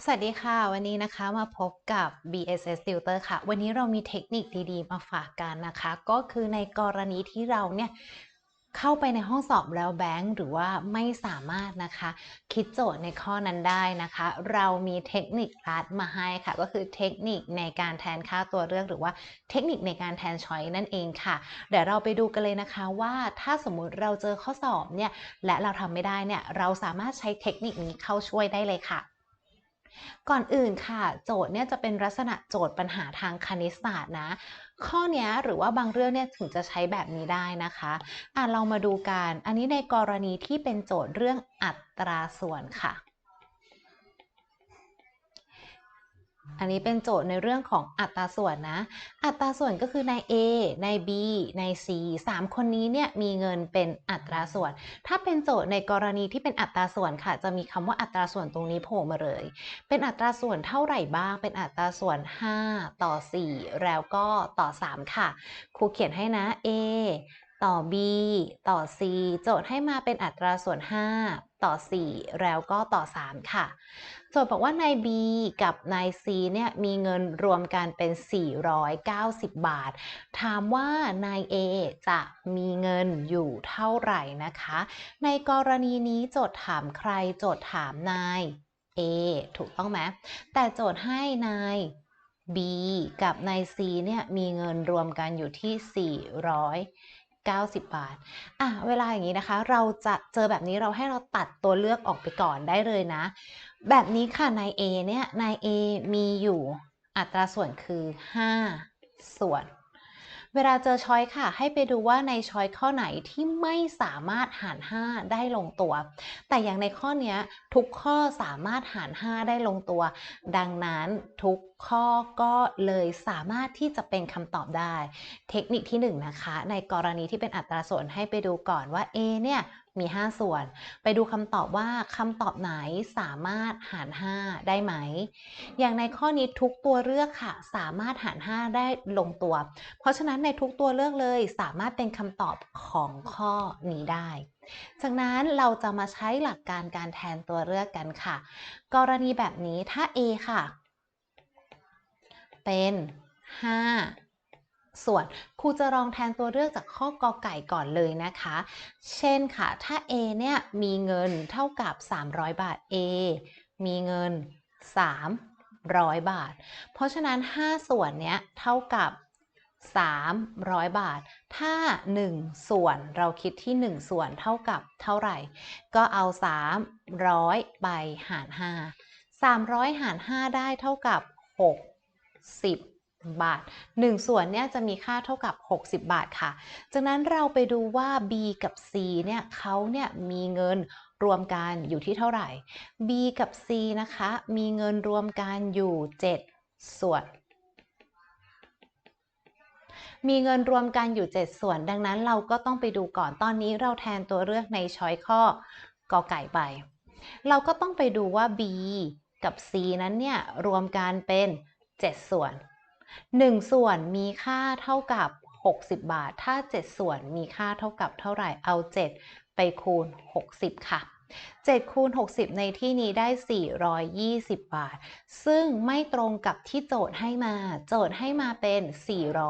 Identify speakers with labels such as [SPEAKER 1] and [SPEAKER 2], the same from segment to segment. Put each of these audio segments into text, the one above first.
[SPEAKER 1] สวัสดีค่ะ วันนี้นะคะมาพบกับ BSS Tutor ค่ะ วันนี้เรามีเทคนิคดีๆ มาฝากกันนะคะ ก็คือในกรณีที่เราเนี่ยเข้าไปในห้องสอบแล้วแบงค์หรือว่าไม่สามารถนะคะ คิดโจทย์ในข้อนั้นได้นะคะ เรามีเทคนิครัดมาให้ค่ะ ก็คือเทคนิคในการแทนค่าตัวเลือกหรือว่าเทคนิคในการแทนช้อยนั่นเองค่ะ เดี๋ยวเราไปดูกันเลยนะคะว่าถ้าสมมุติเราเจอข้อสอบเนี่ยและเราทำไม่ได้เนี่ยเราสามารถใช้เทคนิคนี้เข้าช่วยได้เลยค่ะ ก่อนอื่นค่ะ โจทย์เนี่ยจะเป็นลักษณะโจทย์ปัญหาทางคณิตศาสตร์นะ ข้อนี้หรือว่าบางเรื่องเนี่ยถึงจะใช้แบบนี้ได้นะคะอะเรามาดูกัน อันนี้ในกรณีที่เป็นโจทย์เรื่องอัตราส่วนค่ะ อันนี้เป็นโจทย์ในเรื่องของอัตราส่วนนะ อัตราส่วนก็คือนาย A นาย B นาย C 3 คนนี้เนี่ยมีเงินเป็นอัตราส่วน ถ้าเป็นโจทย์ในกรณีที่เป็นอัตราส่วนค่ะ จะมีคำว่าอัตราส่วนตรงนี้โผล่มาเลย เป็นอัตราส่วนเท่าไหร่บ้าง เป็นอัตราส่วน 5 ต่อ 4 แล้วก็ต่อ 3 ค่ะ ครูเขียนให้นะ A ต่อ B ต่อ C โจทย์ให้มาเป็นอัตราส่วน 5 ต่อ 4 แล้วก็ต่อ 3 ค่ะ โจทย์บอกว่านาย B กับนาย C เนี่ยมีเงินรวมกันเป็น 490 บาท ถามว่านาย A จะมีเงินอยู่เท่าไหร่นะคะ ในกรณีนี้โจทย์ถามใครโจทย์ถามนาย A ถูกต้องไหมแต่โจทย์ให้นาย B กับนาย C เนี่ยมีเงินรวมกันอยู่ที่ 90 บาท อะ เวลาอย่างนี้นะคะ เราจะเจอแบบนี้เราให้เราตัดตัวเลือกออกไปก่อนได้เลยนะ แบบนี้ค่ะ นาย A เนี่ย นาย A มีอยู่อัตราส่วนคือ 5 ส่วน เวลาเจอช้อยค่ะ ให้ไปดูว่าในช้อยข้อไหนที่ไม่สามารถหาร 5 ได้ลงตัว แต่อย่างในข้อนี้ทุกข้อสามารถหาร 5 ได้ลงตัว ดังนั้นทุก ข้อก็เลยสามารถที่จะเป็นคำตอบได้ เทคนิคที่1นงนะคะ ในกรณีที่เป็นอัตราส่วนให้ไปดูก่อนว่า A เนี่ยมี 5 ส่วน ไปดูคำตอบว่าคำตอบไหนสามารถหาร 5 ได้ไหม อย่างในข้อนี้ทุกตัวเลือกค่ะ สามารถหาร 5 ได้ลงตัว เพราะฉะนั้นในทุกตัวเลือกเลยสามารถเป็นคำตอบของข้อนี้ได้ จากนั้นเราจะมาใช้หลักการการแทนตัวเลือกกันค่ะ กรณีแบบนี้ถ้า A ค่ะ เป็น5ส่วนครูจะลองแทนตัวเลือกจากข้อกอไก่ก่อนเลยนะคะ เช่นค่ะ ถ้า A เนี่ยมีเงินเท่ากับ 300 บาท A มีเงิน 300 บาท เพราะฉะนั้น 5 ส่วนเนี้ยเท่ากับ 300 บาท ถ้า 1 ส่วนเราคิดที่ 1 ส่วนเท่ากับเท่าไหร่ ก็เอา 300 ไปหาร 5 300 หาร 5 ได้เท่ากับ 60 บาท 1 ส่วนเนี่ยจะมีค่าเท่ากับ 60 บาทค่ะ จากนั้นเราไปดูว่า B กับ C เนี่ยเขาเนี่ยมีเงินรวมกันอยู่ที่เท่าไหร่ B กับ C นะคะ มีเงินรวมกันอยู่ 7 ส่วน มีเงินรวมกันอยู่ 7 ส่วน ดังนั้นเราก็ต้องไปดูก่อน ตอนนี้เราแทนตัวเลือกในช้อยข้อกอไก่ไป เราก็ต้องไปดูว่า B กับ C นั้นเนี่ยรวมกันเป็น 7 ส่วน 1 ส่วนมีค่าเท่ากับ 60 บาท ถ้า 7 ส่วนมีค่าเท่ากับเท่าไหร่ เอา 7 ไปคูณ 60 ค่ะ 7 คูณ 60 ในที่นี้ได้ 420 บาท ซึ่งไม่ตรงกับที่โจทย์ให้มา โจทย์ให้มาเป็น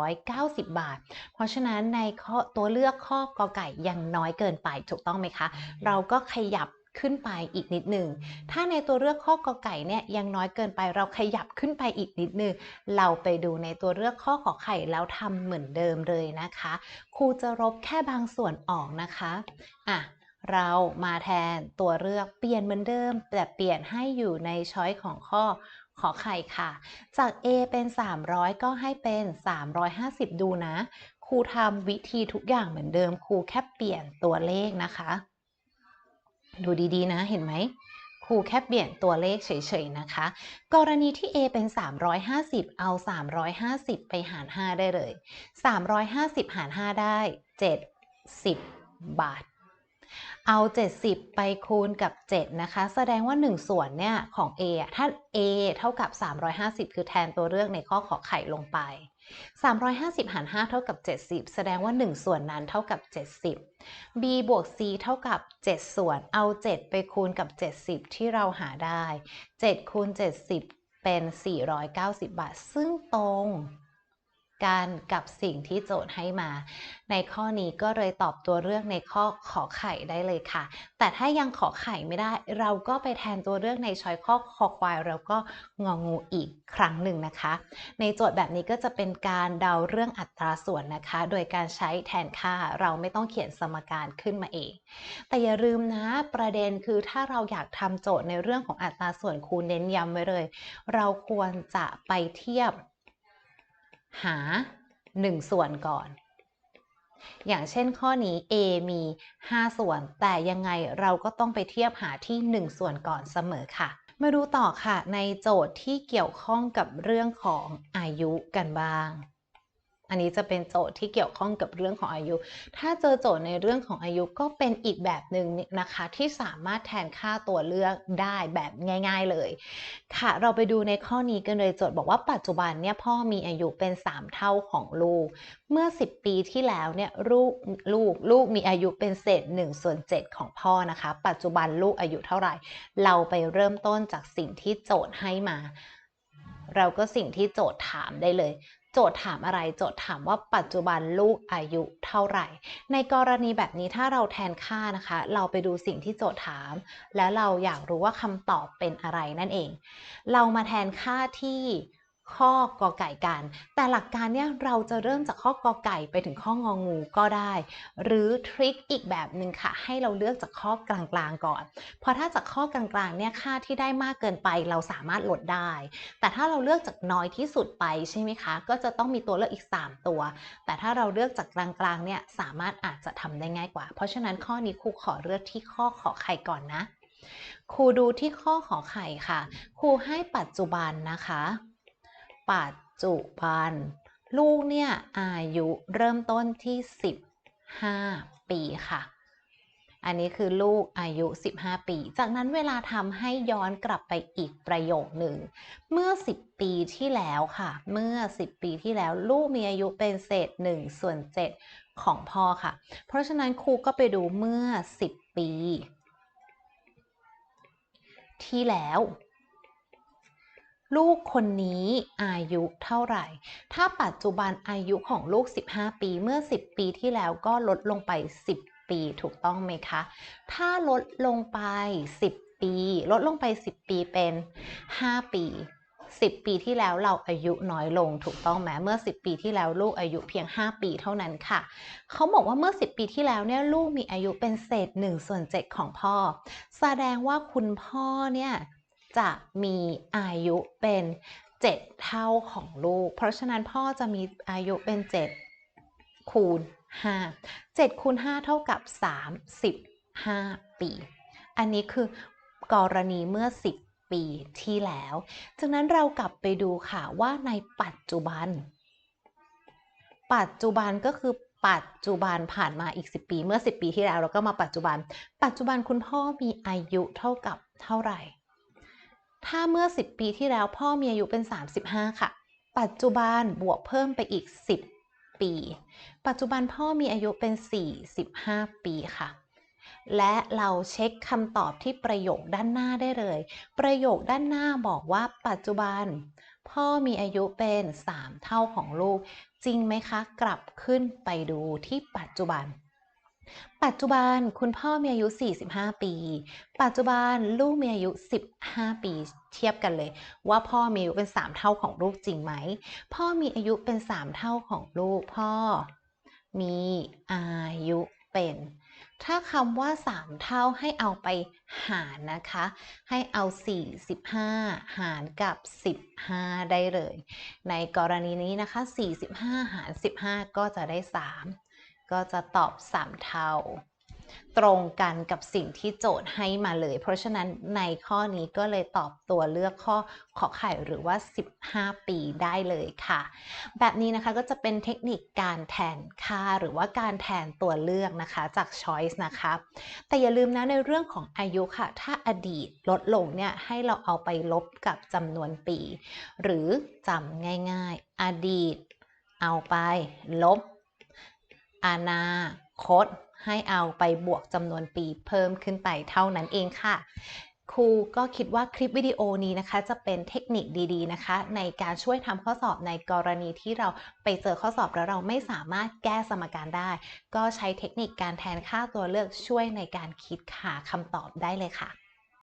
[SPEAKER 1] 490 บาท เพราะฉะนั้นในข้อตัวเลือกข้อกอไก่ยังน้อยเกินไปถูกต้องไหมคะ เราก็ขยับ ขึ้นไปอีกนิดหนึ่ง ถ้าในตัวเลือกข้อกอไก่เนี่ยยังน้อยเกินไปเราขยับขึ้นไปอีกนิดหนึ่ง เราไปดูในตัวเลือกข้อขอไข่แล้วทำเหมือนเดิมเลยนะคะ ครูจะลบแค่บางส่วนออกนะคะอะเรามาแทนตัวเลือกเปลี่ยนเหมือนเดิม แต่เปลี่ยนให้อยู่ในช้อยของข้อขอไข่ค่ะ จาก A เป็น 300 ก็ให้เป็น 350 ดูนะ ครูทำวิธีทุกอย่างเหมือนเดิม ครูแค่เปลี่ยนตัวเลขนะคะ ดูดีๆนะเห็นไหมครูแค่เปลี่ยนตัวเลขเฉยๆนะคะ กรณีที่ A เป็น 350 เอา 350 ไปหาร 5 ได้เลย 350 หาร 5 ได้ 70 บาท เอา 70 ไปคูณกับ 7 นะคะ แสดงว่า 1 ส่วนเนี่ยของ A อถ้า A เท่ากับ 350 คือแทนตัวเลือกในข้อขอไข่ลงไป 350 หาร 5 เท่ากับ 70 แสดงว่า 1 ส่วนนั้นเท่ากับ 70 b บวก c เท่ากับ 7 ส่วน เอา 7 ไปคูณกับ 70 ที่เราหาได้ 7 คูณ 70 เป็น 490 บาท ซึ่งตรง กันกับสิ่งที่โจทย์ให้มา ในข้อนี้ก็เลยตอบตัวเลือกในข้อขอไข่ได้เลยค่ะ แต่ถ้ายังขอไข่ไม่ได้ เราก็ไปแทนตัวเลือกในช้อยข้อคอควายแล้วก็งองูอีกครั้งหนึ่งนะคะ ในโจทย์แบบนี้ก็จะเป็นการเดาเรื่องอัตราส่วนนะคะ โดยการใช้แทนค่าเราไม่ต้องเขียนสมการขึ้นมาเอง แต่อย่าลืมนะประเด็นคือถ้าเราอยากทำโจทย์ในเรื่องของอัตราส่วนครูเน้นย้ำไว้เลย เราควรจะไปเทียบ หา 1 ส่วนก่อน อย่างเช่นข้อนี้ a มี 5 ส่วน แต่ยังไงเราก็ต้องไปเทียบหาที่ 1 ส่วนก่อนเสมอค่ะ มาดูต่อค่ะในโจทย์ที่เกี่ยวข้องกับเรื่องของอายุกันบ้าง อันนี้จะเป็นโจทย์ที่เกี่ยวข้องกับเรื่องของอายุ ถ้าเจอโจทย์ในเรื่องของอายุก็เป็นอีกแบบหนึ่งนะคะที่สามารถแทนค่าตัวเลือกได้แบบง่าย ๆเลย ค่ะ เราไปดูในข้อนี้กันเลยโจทย์บอกว่าปัจจุบันเนี่ยพ่อมีอายุเป็น 3 เท่าของลูก เมื่อ 10 ปีที่แล้วเนี่ยลูกลูกลูกมีอายุเป็นเศษ1ส่วน7ของพ่อนะคะ ปัจจุบันลูกอายุเท่าไหร่ เราไปเริ่มต้นจากสิ่งที่โจทย์ให้มา เราก็สิ่งที่โจทย์ถามได้เลย โจทย์ถามอะไร โจทย์ถามว่าปัจจุบันลูกอายุเท่าไหร่ ในกรณีแบบนี้ถ้าเราแทนค่านะคะ เราไปดูสิ่งที่โจทย์ถาม แล้วเราอยากรู้ว่าคำตอบเป็นอะไรนั่นเอง เรามาแทนค่าที่ ข้อกอไก่กัน แต่หลักการเนี่ยเราจะเริ่มจากข้อกอไก่ไปถึงข้ององูก็ได้ หรือทริคอีกแบบหนึ่งค่ะ ให้เราเลือกจากข้อกลางๆก่อน เพราะถ้าจากข้อกลางๆเนี่ยค่าที่ได้มากเกินไปเราสามารถลดได้ แต่ถ้าเราเลือกจากน้อยที่สุดไปใช่ไหมคะ ก็จะต้องมีตัวเลือกอีก 3 ตัว แต่ถ้าเราเลือกจากกลางๆเนี่ยสามารถอาจจะทำได้ง่ายกว่า เพราะฉะนั้นข้อนี้ครูขอเลือกที่ข้อขอไข่ก่อนนะ ครูดูที่ข้อขอไข่ค่ะ ครูให้ปัจจุบันนะคะ ปัจจุบัน ลูกเนี่ยอายุเริ่มต้นที่ 15 ปีค่ะ อันนี้คือลูกอายุ 15 ปี จากนั้นเวลาทำให้ย้อนกลับไปอีกประโยคหนึ่ง เมื่อ 10 ปีที่แล้วค่ะ เมื่อ 10 ปีที่แล้วลูกมีอายุเป็นเศษ1ส่วน7ของพ่อค่ะ เพราะฉะนั้นครูก็ไปดูเมื่อ 10 ปี ที่แล้ว ลูกคนนี้อายุเท่าไหร่ ถ้าปัจจุบันอายุของลูก 15 ปีเมื่อ 10 ปีที่แล้วก็ลดลงไป 10 ปีถูกต้องไหมคะ ถ้าลดลงไป 10 ปี ลดลงไป 10 ปีเป็น 5 ปี 10 ปีที่แล้วเราอายุน้อยลงถูกต้องไหมเมื่อ 10 ปีที่แล้วลูกอายุเพียง 5 ปีเท่านั้นค่ะ เขาบอกว่าเมื่อ 10 ปีที่แล้วเนี่ยลูกมีอายุเป็นเศษ1ส่วน7ของพ่อ แสดงว่าคุณพ่อเนี่ย จะมีอายุเป็น 7 เท่าของลูก เพราะฉะนั้นพ่อจะมีอายุเป็น 7 คูณ 5 7คูณ 5 เท่ากับ 35 ปี อันนี้คือกรณีเมื่อ 10 ปีที่แล้ว จากนั้นเรากลับไปดูค่ะว่าในปัจจุบัน ปัจจุบันก็คือปัจจุบันผ่านมาอีก 10 ปี เมื่อ 10 ปีที่แล้วเราก็มาปัจจุบัน ปัจจุบันคุณพ่อมีอายุเท่ากับเท่าไหร่ ถ้าเมื่อ 10 ปีที่แล้วพ่อมีอายุเป็น 35 ค่ะ ปัจจุบันบวกเพิ่มไปอีก 10 ปี ปัจจุบันพ่อมีอายุเป็น 45 ปีค่ะ และเราเช็คคำตอบที่ประโยคด้านหน้าได้เลย ประโยคด้านหน้าบอกว่า ปัจจุบัน พ่อมีอายุเป็น 3 เท่าของลูก จริงไหมคะ กลับขึ้นไปดูที่ปัจจุบัน ปัจจุบันคุณพ่อมีอายุ 45 ปี ปัจจุบันลูกมีอายุ 15 ปี เทียบกันเลย ว่าพ่อมีอายุเป็น 3 เท่าของลูกจริงไหม พ่อมีอายุเป็น 3 เท่าของลูก พ่อ มีอายุเป็น ถ้าคำว่า 3 เท่าให้เอาไปหารนะคะ ให้เอา 45 หารกับ 15 ได้เลย ในกรณีนี้นะคะ 45 หาร 15 ก็จะได้ 3 ก็จะตอบ 3 เท่า ตรงกันกับสิ่งที่โจทย์ให้มาเลย เพราะฉะนั้นในข้อนี้ก็เลยตอบตัวเลือกข้อขอไข่หรือว่า 15 ปีได้เลยค่ะ แบบนี้นะคะก็จะเป็นเทคนิคการแทนค่าหรือว่าการแทนตัวเลือกนะคะจาก choice นะคะ แต่อย่าลืมนะในเรื่องของอายุค่ะ ถ้าอดีตลดลงเนี่ยให้เราเอาไปลบกับจำนวนปี หรือจำง่าย ๆ อดีตเอาไปลบ อนาคต ให้เอาไปบวกจำนวนปีเพิ่มขึ้นไปเท่านั้นเองค่ะครูก็คิดว่าคลิปวิดีโอนี้นะคะ จะเป็นเทคนิคดีๆนะคะ ในการช่วยทำข้อสอบในกรณีที่เราไปเจอข้อสอบแล้วเราไม่สามารถแก้สมการได้ ก็ใช้เทคนิคการแทนค่าตัวเลือกช่วยในการคิดหาคำตอบได้เลยค่ะ